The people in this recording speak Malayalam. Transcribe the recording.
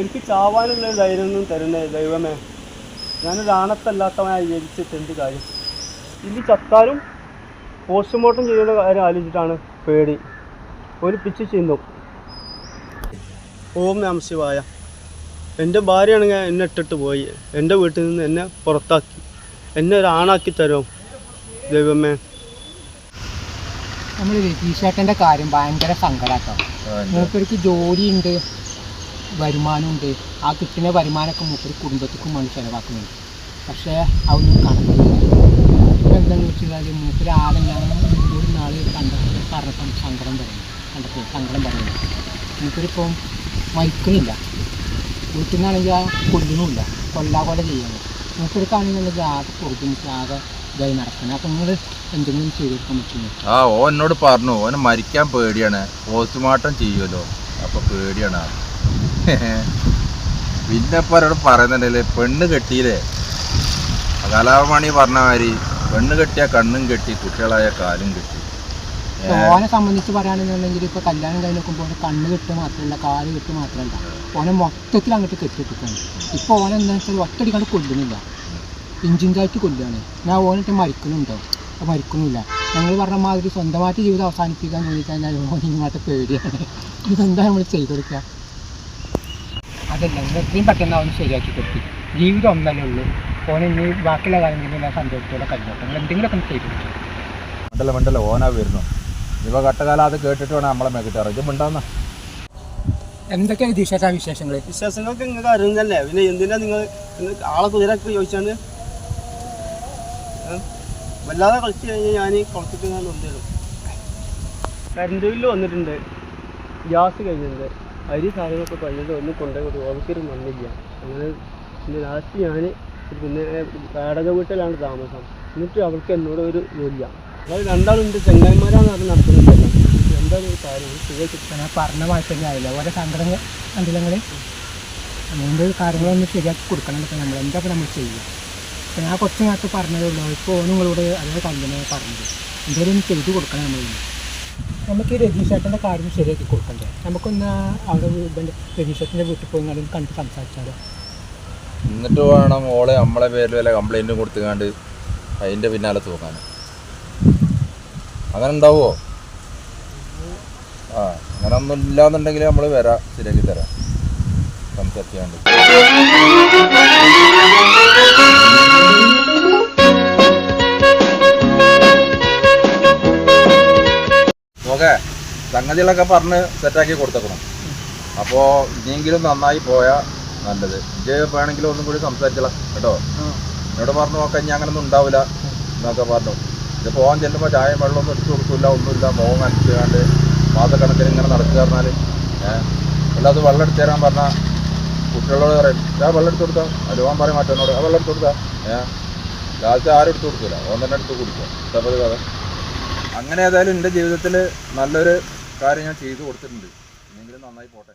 എനിക്ക് ചാവാനുള്ള ധൈര്യമൊന്നും തരുന്നേ ദൈവമേ. ഞാനൊരു ആണത്തല്ലാത്തവനായി ജനിച്ചിട്ട് എന്ത് കാര്യം? ഇനി ചത്താലും പോസ്റ്റ്മോർട്ടം ചെയ്യുന്ന കാര്യം ആലോചിച്ചിട്ടാണ് പേടി. ഒരു പിച്ച് ചെയ്യുന്നു ഓം നമ ശിവായ. എന്റെ ഭാര്യയാണെങ്കിൽ എന്നെ ഇട്ടിട്ട് പോയി. എന്റെ വീട്ടിൽ നിന്ന് എന്നെ പുറത്താക്കി. എന്നെ ഒരു ആണാക്കി തരും ദൈവമേ. നമ്മൾ രതീഷേട്ടന്റെ കാര്യം ഭയങ്കര സങ്കടാട്ടോ. മൂപ്പർക്ക് ജോലിയുണ്ട്. വരുമാനമുണ്ട്. ആ കിട്ടുന്ന വരുമാനമൊക്കെ മൂപ്പര് കുടുംബത്തിക്കും വേണ്ടി ചിലവാക്കുന്നുണ്ട്. പക്ഷേ അതൊന്നും ഇപ്പം എന്താണെന്ന് വെച്ച് കഴിഞ്ഞാൽ മൂപ്പര് ആരെല്ലാം ഒരു നാൾ കണ്ടപ്പോൾ പറഞ്ഞപ്പം സങ്കടം പറയുന്നു. കണ്ടപ്പോൾ സങ്കടം പറയുന്നു. മൂപ്പരിപ്പം മയക്കുന്നില്ല വീട്ടിൽ നിന്നാണെങ്കിൽ ആ കൊല്ലുന്നുമില്ല കൊല്ലാകൊല ചെയ്യുന്നു. മൂപ്പരിക്കാണെങ്കിൽ ആകെ കൊടുക്കുന്നു ആകെ ഇതായി നടക്കണം. അപ്പം നിങ്ങൾ എന്തെങ്കിലും ചെയ്തു കൊടുക്കാൻ പറ്റുമോ? ആ ഓ എന്നോട് പറഞ്ഞു. ഓന് മരിക്കാൻ പേടിയാണ്. പോസ്റ്റ്മോർട്ടം ചെയ്യുമല്ലോ. അപ്പം പേടിയാണ്. പിന്നെ ഇപ്പൊ അവരോട് പറയുന്നുണ്ടല്ലേ പെണ്ണ് കെട്ടിയില്ലേ? കലാമണി പറഞ്ഞ മാതിരി പെണ്ണ് കെട്ടിയ കണ്ണും കെട്ടി കുട്ടികളായ കാലും കെട്ടി. ഓനെ സംബന്ധിച്ച് പറയുകയാണെന്നുണ്ടെങ്കിൽ ഇപ്പൊ കല്യാണം കഴിഞ്ഞ് നോക്കുമ്പോൾ കണ്ണ് കെട്ട് മാത്രമല്ല കാൽ കെട്ട് മാത്രമല്ല ഓനെ മൊത്തത്തിൽ അങ്ങോട്ട് കെട്ടിട്ടിട്ടാണ് ഇപ്പൊ ഓനെ എന്താ വെച്ചാൽ ഒറ്റടി കണ്ട് കൊല്ലുന്നില്ല ഇഞ്ചിഞ്ചായിട്ട് കൊല്ലുകയാണ് ഞാൻ ഓനിട്ട് മരിക്കുന്നുണ്ടോ? മരിക്കുന്നില്ല. ഞങ്ങൾ പറഞ്ഞ മാതിരി സ്വന്തമായിട്ട് ജീവിതം അവസാനിപ്പിക്കാൻ ചോദിച്ചാൽ ഓൻ ഇങ്ങോട്ട് പേടിയാണ്. ഇതെന്താ നമ്മൾ ചെയ്തു കൊടുക്കുക? അതല്ല നിങ്ങൾ എത്രയും പെട്ടെന്ന് അവന് ശരിയാക്കി കൊടുത്തി. ജീവിതം ഒന്നല്ലേ ഉള്ളൂ. ഓനെ ഇനി ബാക്കിയുള്ള കാര്യം തന്നെ ഞാൻ സന്തോഷത്തോടെ കഴിഞ്ഞോട്ടെ നിങ്ങൾ എന്തെങ്കിലുമൊക്കെ ഒന്ന് ചെയ്തു മണ്ടല്ല മണ്ടല്ല ഓനാ വരുന്നു. ഇവ കട്ടകാലം അത് കേട്ടിട്ട് വേണം നമ്മളെ മേക്കിട്ടാറ്. ഇത് മിണ്ടാന്ന. എന്തൊക്കെയാണ് ദിശാ വിശേഷങ്ങൾ വിശേഷങ്ങൾക്ക് നിങ്ങൾക്ക് അറിയുന്നല്ലേ പിന്നെ എന്തിനാ നിങ്ങൾ ആളെ കുതിരൊക്കെ ചോദിച്ചാണ്? വല്ലാതെ കളിച്ച് കഴിഞ്ഞാൽ ഞാൻ ഈ കുളത്തിട്ട് ഞാൻ കൊണ്ടുവരും കരണ്ട് ബില്ല് വന്നിട്ടുണ്ട്. ഗ്യാസ് കഴിഞ്ഞിട്ടുണ്ട്. അരി സാധനങ്ങളൊക്കെ കഴിഞ്ഞിട്ട് ഒന്നും കൊണ്ടുപോയി ഓഫീസറും വന്നില്ല അങ്ങനെ പിന്നെ ലാസ്റ്റ് ഞാൻ പിന്നെ വാടക വീട്ടിലാണ് താമസം. എന്നിട്ട് അവൾക്ക് എന്നോട് ഒരു ജോലിയ. അതായത് രണ്ടാളുണ്ട് ചെങ്ങായിമാരാണ് അത് നടത്തുന്നത്. എന്താണ് ഒരു കാര്യം? ഞാൻ പറഞ്ഞ തന്നെ ആയില്ല. ഓരോ സങ്കടങ്ങൾ കണ്ടില്ല നിങ്ങൾ അതുകൊണ്ട് കാര്യങ്ങളൊന്ന് ശരിയാക്കി കൊടുക്കണം എന്നൊക്കെ നമ്മൾ എന്താ നമ്മൾ ചെയ്യുക? അപ്പം ഞാൻ കുറച്ച് നേരത്തെ പറഞ്ഞതേ ഉള്ളൂ. ഇപ്പോൾ നിങ്ങളോട് അതേ കല്യാണം പറഞ്ഞത്. എന്തെങ്കിലും ചെയ്ത് കൊടുക്കണം നമ്മൾ നമുക്ക് ഈ രതീഷേട്ടന്റെ കാര്യം ശരിയാക്കി കൊടുക്കണ്ടേ? നമുക്കൊന്ന് അവിടെ രതീഷേട്ടന്റെ വീട്ടിൽ പോയി ഇങ്ങനെ കണ്ട് സംസാരിച്ചാലോ? എന്നിട്ട് വേണം ഓളെ നമ്മളെ പേരിൽ വല്ല കംപ്ലൈന്റും കൊടുത്തുകാണ്ട് അതിന്റെ പിന്നാലെ തൂക്കാൻ അങ്ങനെ ഉണ്ടാവുമോ ആ അങ്ങനെ ഒന്നും ഇല്ലാന്നുണ്ടെങ്കിൽ നമ്മൾ വരാം ശരിയാക്കി തരാം. സംസാരിക്കാണ്ട് ഓക്കെ സംഗതികളൊക്കെ പറഞ്ഞ് സെറ്റാക്കി കൊടുത്തേക്കണം. അപ്പോൾ ഇനിയെങ്കിലും നന്നായി പോയാൽ നല്ലത്. ഇത് വേണമെങ്കിലും ഒന്നും കൂടി സംസാരിച്ചോളാം കേട്ടോ? എന്നോട് പറഞ്ഞു നോക്കാം ഇനി അങ്ങനൊന്നും ഉണ്ടാവില്ല എന്നൊക്കെ പറഞ്ഞു. ഇത് പോകാൻ ചെല്ലുമ്പോൾ ചായ വെള്ളമൊന്നും എടുത്തു കൊടുക്കില്ല ഒന്നുമില്ല. മോഹം അനച്ചുകാണ്ട് മാസക്കണക്കിന് ഇങ്ങനെ നടക്കുക പറഞ്ഞാൽ ഏഹ് അല്ലാതെ വെള്ളം എടുത്തു തരാൻ പറഞ്ഞാൽ കുട്ടികളോട് പറയും ഞാൻ വെള്ളം എടുത്തു കൊടുക്കാം അലുവാൻ പറയും മറ്റവനോട് ആ വെള്ളം എടുത്തു കൊടുത്താൽ ഏഹ് ലാസ്റ്റ് ആരും എടുത്തു കൊടുക്കില്ല ഓൻ തന്നെ എടുത്ത് കുടിക്കുക ഇഷ്ടപ്പെട്ട കഥ. അങ്ങനെ ഏതായാലും എന്റെ ജീവിതത്തിൽ നല്ലൊരു കാര്യം ഞാൻ ചെയ്തു കൊടുത്തിട്ടുണ്ട്. എന്നെങ്കിലും നന്നായി പോട്ടെ.